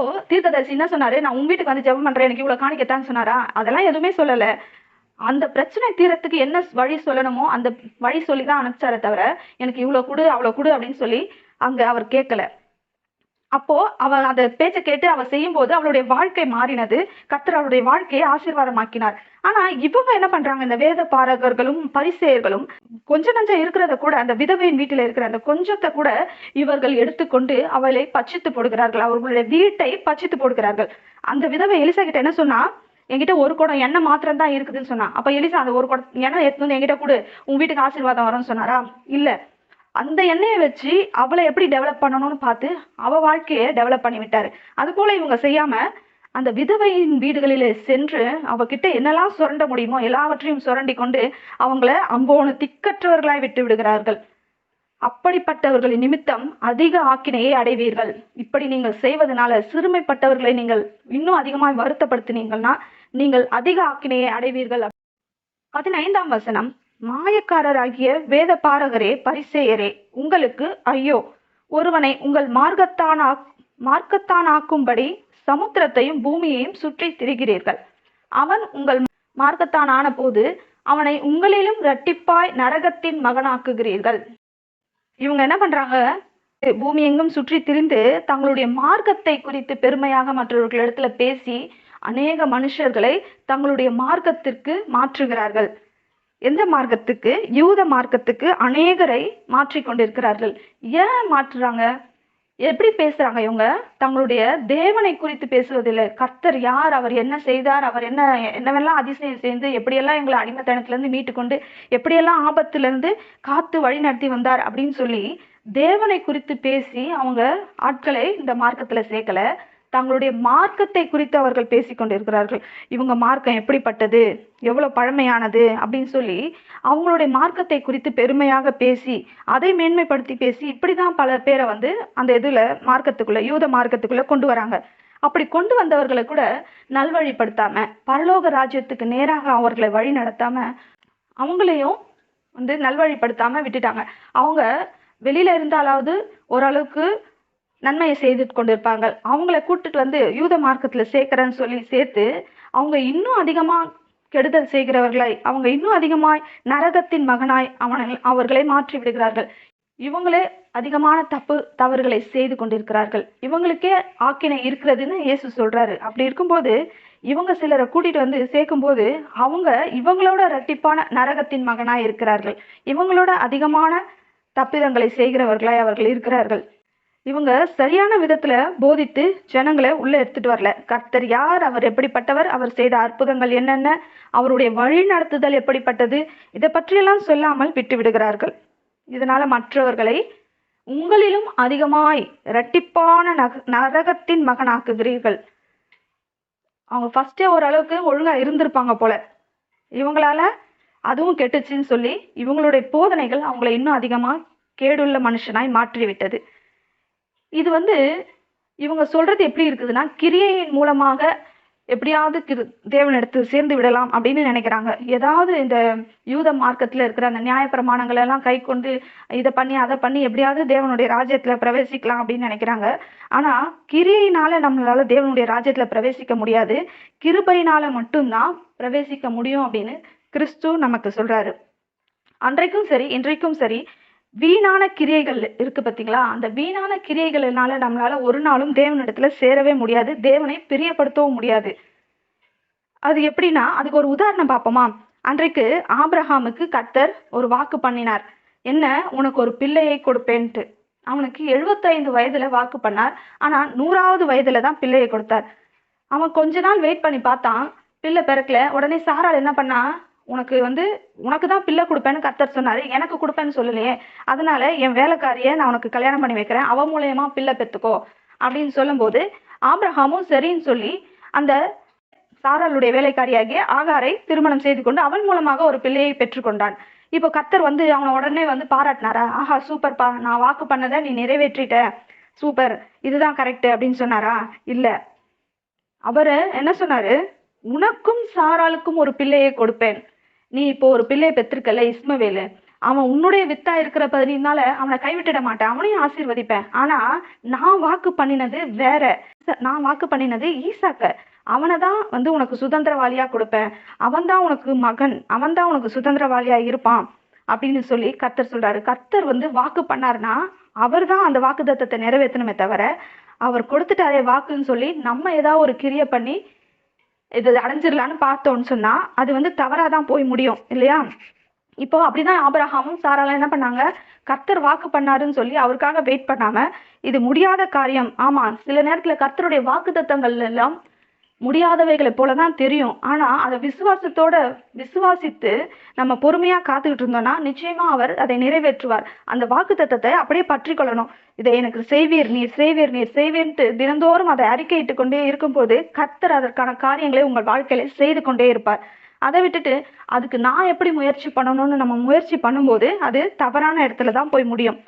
அப்போ தீர்க்கதரிசி என்ன சொன்னாரு? நான் உங்க வீட்டுக்கு வந்து ஜெபம் பண்றேன் எனக்கு இவ்வளவு காணிக்கத்தான்னு சொன்னாரா? அதெல்லாம் எதுவுமே சொல்லல. அந்த பிரச்சனை தீரத்துக்கு என்ன வழி சொல்லணுமோ அந்த வழி சொல்லி தான் அனுப்பிச்சாரே தவிர எனக்கு இவ்வளவு கொடு அவ்வளவு கொடு அப்படின்னு சொல்லி அங்க அவர் கேட்கல. அப்போ அவ அந்த பேச்சை கேட்டு அவ செய்யும் போது அவளுடைய வாழ்க்கை மாறினது. கத்தர் அவளுடைய வாழ்க்கையை ஆசீர்வாதமாக்கினார். ஆனா இவங்க என்ன பண்றாங்க? இந்த வேத பாரகர்களும் பரிசேயர்களும் கொஞ்ச நஞ்சம் இருக்கிறத கூட அந்த விதவையின் வீட்டில் இருக்கிற அந்த கொஞ்சத்தை கூட இவர்கள் எடுத்துக்கொண்டு அவளை பச்சித்து போடுகிறார்கள். அவர்களுடைய வீட்டை பச்சித்து போடுகிறார்கள். அந்த விதவை எலிசா கிட்ட என்ன சொன்னா என்கிட்ட ஒரு குடம் எண்ணெய் மாத்திரம் தான் இருக்குதுன்னு சொன்னா. அப்ப எலிசா அந்த ஒரு குடம் எண்ணெய் எடுத்து வந்து என்கிட்ட கூட. உன் வீட்டுக்கு ஆசீர்வாதம் வரும்னு சொன்னாரா? இல்ல. அந்த எண்ணெயை வச்சு அவளை எப்படி டெவலப் பண்ணணும்னு பார்த்து அவ வாழ்க்கையை டெவலப் பண்ணி விட்டார். அது போல இவங்க செய்யாம அந்த விதவையின் வீடுகளில் சென்று அவகிட்ட என்னெல்லாம் சுரண்ட முடியுமோ எல்லாவற்றையும் சுரண்டி கொண்டு அவங்கள அம்போனு திக்கற்றவர்களாய் விட்டு விடுகிறார்கள். அப்படிப்பட்டவர்களின் நிமித்தம் அதிக ஆக்கினையை அடைவீர்கள். இப்படி நீங்கள் செய்வதனால சிறுமைப்பட்டவர்களை நீங்கள் இன்னும் அதிகமாய் வருத்தப்படுத்தினீங்கன்னா நீங்கள் அதிக ஆக்கினையை அடைவீர்கள். பதினைந்தாம் வசனம். மாயக்காரராகிய வேத பாரகரே பரிசேயரே உங்களுக்கு ஐயோ ஒருவனை உங்கள் மார்க்கத்தானா மார்க்கத்தானாக்கும்படி சமுத்திரத்தையும் பூமியையும் சுற்றி திரிகிறீர்கள். அவன் உங்கள் மார்க்கத்தான் போது அவனை உங்களிலும் இரட்டிப்பாய் நரகத்தின் மகனாக்குகிறீர்கள். இவங்க என்ன பண்றாங்க? பூமி எங்கும் சுற்றி திரிந்து தங்களுடைய மார்க்கத்தை குறித்து பெருமையாக மற்றவர்களிடத்துல பேசி அநேக மனுஷர்களை தங்களுடைய மார்க்கத்திற்கு மாற்றுகிறார்கள். எந்த மார்க்கத்துக்கு? யூத மார்க்கத்துக்கு அநேகரை மாற்றிக் கொண்டிருக்கிறார்கள். ஏன் மாற்றுறாங்க? எப்படி பேசுறாங்க இவங்க? தங்களுடைய தேவனை குறித்து பேசுவதில்லை. கர்த்தர் யார்? அவர் என்ன செய்தார்? அவர் என்ன என்னவெல்லாம் அதிசயம் செய்து எப்படியெல்லாம் எங்களை அடிமத்தனத்திலேருந்து மீட்டு கொண்டு எப்படியெல்லாம் ஆபத்துலேருந்து காத்து வழி நடத்தி வந்தார் அப்படின்னு சொல்லி தேவனை குறித்து பேசி அவங்க ஆட்களை இந்த மார்க்கத்துல சேர்க்கல. தங்களுடைய மார்க்கத்தை குறித்து அவர்கள் பேசிக்கொண்டிருக்கிறார்கள் இவங்க மார்க்கம் எப்படிப்பட்டது? எவ்வளவு பழமையானது? அப்படின்னு சொல்லி அவங்களுடைய மார்க்கத்தை குறித்து பெருமையாக பேசி அதை மேன்மைப்படுத்தி பேசி இப்படிதான் பல பேரை வந்து அந்த இதுல மார்க்கத்துக்குள்ள யூத மார்க்கத்துக்குள்ள கொண்டு வராங்க. அப்படி கொண்டு வந்தவர்களை கூட நல்வழிப்படுத்தாம பரலோக ராஜ்யத்துக்கு நேராக அவர்களை வழி நடத்தாம அவங்களையும் வந்து நல்வழிப்படுத்தாம விட்டுட்டாங்க. அவங்க வெளியில இருந்தாலாவது ஓரளவுக்கு நன்மையை செய்து கொண்டிருப்பாங்க. அவங்கள கூட்டுட்டு வந்து யூத மார்க்கத்தில் சேர்க்கிறேன்னு சொல்லி சேர்த்து அவங்க இன்னும் அதிகமாக கெடுதல் செய்கிறவர்களாய் அவங்க இன்னும் அதிகமாய் நரகத்தின் மகனாய் அவனை அவர்களை மாற்றி விடுகிறார்கள். இவங்களே அதிகமான தப்பு தவறுகளை செய்து கொண்டிருக்கிறார்கள். இவங்களுக்கே ஆக்கினை இருக்கிறதுன்னு இயேசு சொல்றாரு. அப்படி இருக்கும்போது இவங்க சிலரை கூட்டிட்டு வந்து சேர்க்கும்போது அவங்க இவங்களோட இரட்டிப்பான நரகத்தின் மகனாய் இருக்கிறார்கள். இவங்களோட அதிகமான தப்பிதங்களை செய்கிறவர்களாய் அவர்கள் இருக்கிறார்கள். இவங்க சரியான விதத்துல போதித்து ஜனங்களை உள்ள எடுத்துட்டு வரல. கர்த்தர் யார்? அவர் எப்படிப்பட்டவர்? அவர் செய்த அற்புதங்கள் என்னென்ன? அவருடைய வழி நடத்துதல் எப்படிப்பட்டது? இதை பற்றியெல்லாம் சொல்லாமல் விட்டு விடுகிறார்கள். இதனால மற்றவர்களை உங்களிலும் அதிகமாய் இரட்டிப்பான நக நரகத்தின் மகனாக்குகிறீர்கள். அவங்க ஃபர்ஸ்டே ஓரளவுக்கு ஒழுங்கா இருந்திருப்பாங்க போல. இவங்களால அதுவும் கெட்டுச்சுன்னு சொல்லி இவங்களுடைய போதனைகள் அவங்களை இன்னும் அதிகமா கேடுள்ள மனுஷனாய் மாற்றி விட்டது இது வந்து இவங்க சொல்றது எப்படி இருக்குதுன்னா கிரியையின் மூலமாக எப்படியாவது கிரு தேவனிடத்து சேர்ந்து விடலாம் அப்படின்னு நினைக்கிறாங்க. ஏதாவது இந்த யூத மார்க்கத்தில் இருக்கிற அந்த நியாயப்பிரமாணங்கள் எல்லாம் கை கொண்டு இதை பண்ணி அதை பண்ணி எப்படியாவது தேவனுடைய ராஜ்யத்தில் பிரவேசிக்கலாம் அப்படின்னு நினைக்கிறாங்க. ஆனால் கிரியையினால நம்மளால தேவனுடைய ராஜ்யத்தில் பிரவேசிக்க முடியாது. கிருபையினால மட்டும்தான் பிரவேசிக்க முடியும் அப்படின்னு கிறிஸ்து நமக்கு சொல்றாரு. அன்றைக்கும் சரி இன்றைக்கும் சரி வீணான கிரியைகள் இருக்கு பார்த்தீங்களா அந்த வீணான கிரியைகளினால நம்மளால ஒரு நாளும் தேவனிடத்துல சேரவே முடியாது. தேவனை பிரியப்படுத்தவும் முடியாது. அது எப்படின்னா அதுக்கு ஒரு உதாரணம் பார்ப்போமா? அன்றைக்கு ஆப்ரஹாமுக்கு கர்த்தர் ஒரு வாக்கு பண்ணினார். என்ன? உனக்கு ஒரு பிள்ளையை கொடுப்பேன்ட்டு. அவனுக்கு எழுபத்தைந்து வயதுல வாக்கு பண்ணார். ஆனா நூறாவது வயதுல தான் பிள்ளையை கொடுத்தார். அவன் கொஞ்ச நாள் வெயிட் பண்ணி பார்த்தான். பிள்ளை பிறக்கல. உடனே சாரால் என்ன பண்ணா? உனக்கு வந்து உனக்கு தான் பிள்ளை கொடுப்பேன்னு கர்த்தர் சொன்னார். எனக்கு கொடுப்பேன்னு சொல்லலையே. அதனால என் வேலைக்காரியை நான் உனக்கு கல்யாணம் பண்ணி வைக்கிறேன். அவ மூலயமா பிள்ளை பெற்றுக்கோ அப்படின்னு சொல்லும்போது ஆப்ரஹாமும் சரின்னு சொல்லி அந்த சாராளுடைய வேலைக்காரியாகிய ஆகாரை திருமணம் செய்து கொண்டு அவன் மூலமாக ஒரு பிள்ளையை பெற்றுக்கொண்டான். இப்போ கத்தர் வந்து அவனை உடனே வந்து பாராட்டினாரா? ஆஹா சூப்பர்ப்பா. நான் வாக்கு பண்ணதை நீ நிறைவேற்றிட்ட. சூப்பர். இதுதான் கரெக்ட் அப்படின்னு சொன்னாரா? இல்ல. அவரு என்ன சொன்னாரு? உனக்கும் சாராளுக்கும் ஒரு பிள்ளையை கொடுப்பேன். நீ இப்போ ஒரு பிள்ளையை பெற்றிருக்கல இஸ்மவேலு. அவன் உன்னுடைய வித்தா இருக்கிற பதினால அவனை கைவிட்டுட மாட்டேன். அவனையும் ஆசீர்வதிப்பேன். ஆனா நான் வாக்கு பண்ணினது வேற. நான் வாக்கு பண்ணினது ஈசாக்க. அவனை தான் வந்து உனக்கு சுதந்திரவாளியா கொடுப்பேன். அவன் தான் உனக்கு மகன். அவன் தான் உனக்கு சுதந்திரவாளியா இருப்பான் அப்படின்னு சொல்லி கர்த்தர் சொல்றாரு. கர்த்தர் வந்து வாக்கு பண்ணாருன்னா அவர் தான் அந்த வாக்கு தத்தத்தை நிறைவேற்றணுமே தவிர அவர் கொடுத்துட்டாரே வாக்குன்னு சொல்லி நம்ம ஏதாவது ஒரு கிரிய பண்ணி இது அடைஞ்சிடலான்னு பார்த்தோம்னு சொன்னா அது வந்து தவறாதான் போய் முடியும் இல்லையா? இப்போ அப்படிதான் ஆபரகாமும் சாராலாம் என்ன பண்ணாங்க? கர்த்தர் வாக்கு பண்ணாருன்னு சொல்லி அவருக்காக வெயிட் பண்ணாம இது முடியாத காரியம். ஆமா சில நேரத்துல கர்த்தருடைய வாக்கு தத்தங்கள் எல்லாம் முடியாதவைகளை போலதான் தெரியும். ஆனா அதை விசுவாசத்தோட விசுவாசித்து நம்ம பொறுமையா காத்துக்கிட்டு இருந்தோம்னா நிச்சயமா அவர் அதை நிறைவேற்றுவார். அந்த வாக்கு தத்தத்தை அப்படியே பற்றி கொள்ளணும். இதை எனக்கு செய்வீர் நீர் செய்வீர் நீர் செய்வீர்ன்ட்டு தினந்தோறும் அதை அறிக்கையிட்டு கொண்டே இருக்கும்போது கத்தர் அதற்கான காரியங்களை உங்கள் வாழ்க்கையில செய்து கொண்டே இருப்பார். அதை விட்டுட்டு அதுக்கு நான் எப்படி முயற்சி பண்ணணும்னு நம்ம முயற்சி பண்ணும்போது அது தவறான இடத்துல தான் போய் முடியும்.